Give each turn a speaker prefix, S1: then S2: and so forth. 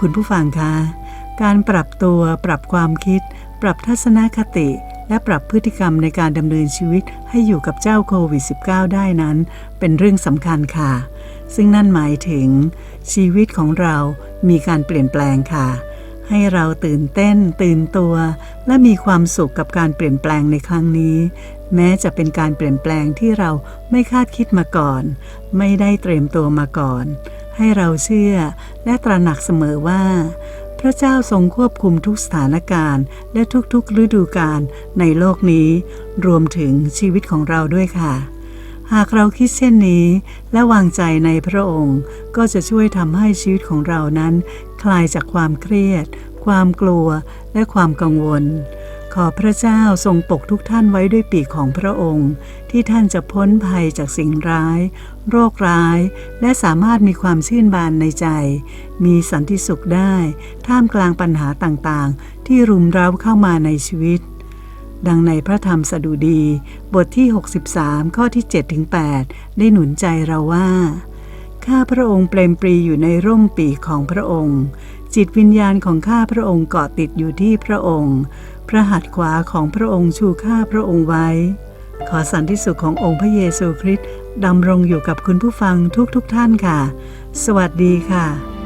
S1: คุณผู้ฟังคะ การปรับตัวปรับความคิด ปรับทัศนคติ และปรับพฤติกรรมในการดำเนินชีวิตให้อยู่กับเจ้าโควิด -19 ได้นั้น เป็นเรื่องสำคัญค่ะ ซึ่งนั่นหมายถึง ชีวิตของเรามีการเปลี่ยนแปลงค่ะ ให้เราตื่นเต้น ตื่นตัว และมีความสุขกับการเปลี่ยนแปลงในครั้งนี้ แม้จะเป็นการเปลี่ยนแปลงที่เราไม่คาดคิดมาก่อน ไม่ได้เตรียมตัวมาก่อน ให้เราเชื่อและตระหนักเสมอว่า พระเจ้าทรงควบคุมทุกสถานการณ์ และทุกๆฤดูกาลในโลกนี้ รวมถึงชีวิตของเราด้วยค่ะ หากเราคิดเช่นนี้ และวางใจในพระองค์ ก็จะช่วยทำให้ชีวิตของเรานั้น คลายจากความเครียด ความกลัว และความกังวล ขอพระเจ้าทรงปกทุกท่านไว้ด้วยปีกของพระองค์ ที่ท่านจะพ้นภัยจากสิ่งร้าย โรคร้าย และสามารถมีความชื่นบานในใจ มีสันติสุขได้ ท่ามกลางปัญหาต่างๆ ที่รุมเร้าเข้ามาในชีวิต ดังในพระธรรมสดุดี บทที่ 63 ข้อที่ 7-8 ได้หนุนใจเราว่า ข้าพระองค์เปลมปรีอยู่ในร่มปีของพระองค์ จิตวิญญาณของข้าพระองค์เกาะติดอยู่ที่พระองค์ พระหัตถ์ขวาของพระองค์ชูข้าพระองค์ไว้ ขอสันติสุขขององค์พระเยซูคริสต์ดำรงอยู่กับคุณผู้ฟังทุกๆทท่านค่ะ สวัสดีค่ะ